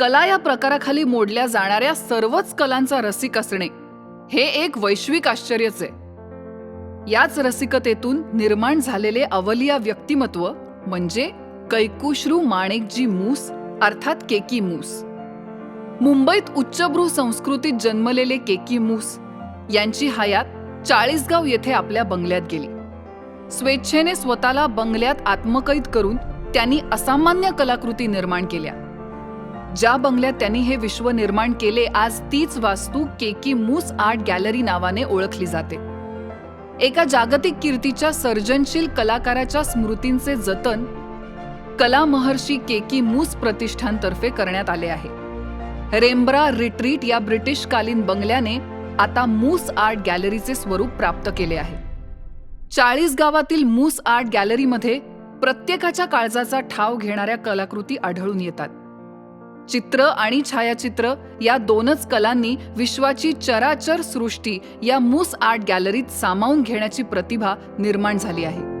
कला या प्रकाराखाली मोडल्या जाणाऱ्या सर्वच कलांचा रसिक असणे हे एक वैश्विक आश्चर्यच आहे. याच रसिकतेतून निर्माण झालेले अवलिया व्यक्तिमत्व म्हणजे कैकुश्रू माणेकजी मूस अर्थात केकी मूस. मुंबईत उच्चभ्रू संस्कृतीत जन्मलेले केकी मूस यांची हयात चाळीसगाव येथे आपल्या बंगल्यात गेली. स्वेच्छेने स्वतःला बंगल्यात आत्मकैद करून त्यांनी असामान्य कलाकृती निर्माण केल्या. ज्या बंगल्यात त्यांनी हे विश्व निर्माण केले आज तीच वास्तू केकी मूस आर्ट गॅलरी नावाने ओळखली जाते. एका जागतिक कीर्तीच्या सर्जनशील कलाकाराच्या स्मृतींचे जतन कला महर्षी केकी मूस प्रतिष्ठानतर्फे करण्यात आले आहे. रेम्ब्रा रिट्रीट या ब्रिटिशकालीन बंगल्याने आता मूस आर्ट गॅलरीचे स्वरूप प्राप्त केले आहे. चाळीस गावातील मूस आर्ट गॅलरीमध्ये प्रत्येकाच्या काळजाचा ठाव घेणाऱ्या कलाकृती आढळून येतात. चित्र आणि छायाचित्र या दोनच कलांनी विश्वाची चराचर सृष्टी या मूस आर्ट गॅलरीत सामावून घेण्याची प्रतिभा निर्माण झाली आहे.